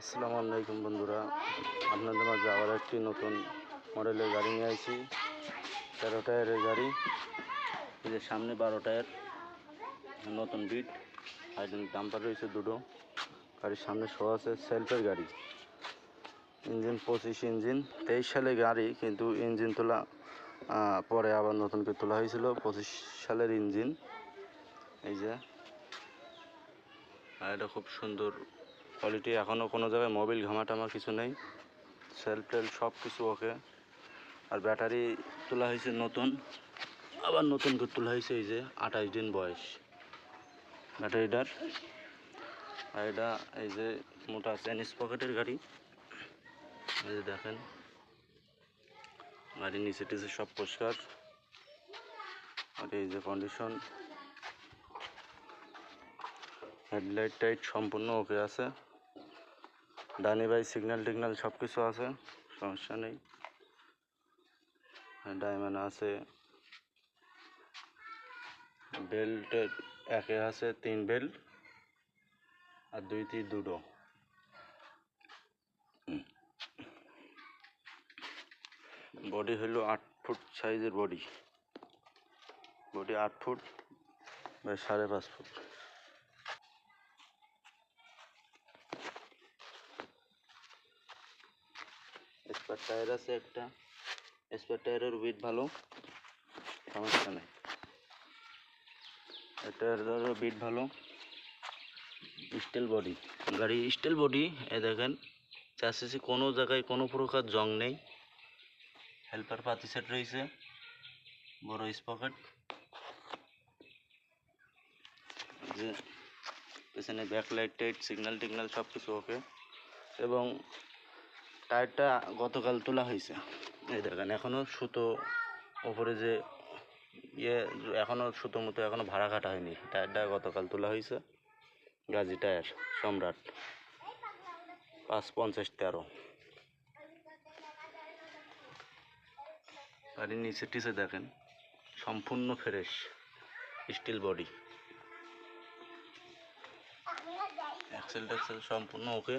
আসসালামু আলাইকুম বন্ধুরা। আপনাদের মাঝে আবার একটি নতুন মডেলের গাড়ি নিয়ে আসি তেরো টায়ারের গাড়ি। এই যে সামনে বারো টায়ার। নতুন বিট। আর ডাম্পার রয়েছে দুটো। গাড়ির সামনে শো আছে সেলফের গাড়ি। ইঞ্জিন পঁচিশ ইঞ্জিন। তেইশ সালে গাড়ি, কিন্তু ইঞ্জিন তোলা পরে আবার নতুন করে তোলা হয়েছিল। পঁচিশ সালের ইঞ্জিন। এই যে। আর এটা খুব সুন্দর কোয়ালিটি এখনও কোনো জায়গায় মোবিল ঘামাটামা কিছু নেই। সেলফ টেল সব কিছু ওকে আর ব্যাটারি তোলা হয়েছে নতুন। আবার নতুন করে তোলা হয়েছে এই যে আঠাশ দিন বয়স। ব্যাটারিটার। আর এটা এই যে মোটা চাইনিজ পকেটের গাড়ি। এই যে দেখেন। গাড়ির নিচে টিচে সব পরিষ্কার। আর এই যে কন্ডিশন হেডলাইট টাইট সম্পূর্ণ ওকে আছে। ডানি বাই সিগন্যাল টিগন্যাল সব কিছু আছে, সমস্যা নেই। ডায়মন্ড আছে, বেল্টের একে আছে তিন বেল্ট, আর দুইটি দুটো বডি হলো আট ফুট সাইজের বডি। বডি আট ফুট বা সাড়ে পাঁচ ফুট। স্পার টায়ার আছে একটা। স্পার টায়ারের উইথ ভালো, সমস্যা নেই। এটার বিট ভালো। স্টিল বডি গাড়ি স্টিল বডি এ দেখেন চাষিসি কোনো জায়গায় কোনো প্রকার জং নেই। হেল্পার পাতি সেট রয়েছে, বড় স্পকেট যে, পেছনে ব্যাকলাইট টাইট সিগন্যাল টিগনাল সব কিছু ওকে এবং টায়ারটা গতকাল তোলা হয়েছে। এই দেখেন এখনও সুতো ওপরে যে ইয়ে এখনও সুতো মতো এখনও ভাড়া কাটা হয়নি। টায়ারটা গতকাল তোলা হয়েছে। গাজি টায়ার সম্রাট। পাঁচ পঞ্চাশ তেরো। গাড়ির নিচে টিচে দেখেন সম্পূর্ণ ফ্রেশ স্টিল বডি। এক্সেল টেক্সেল সম্পূর্ণ ওকে।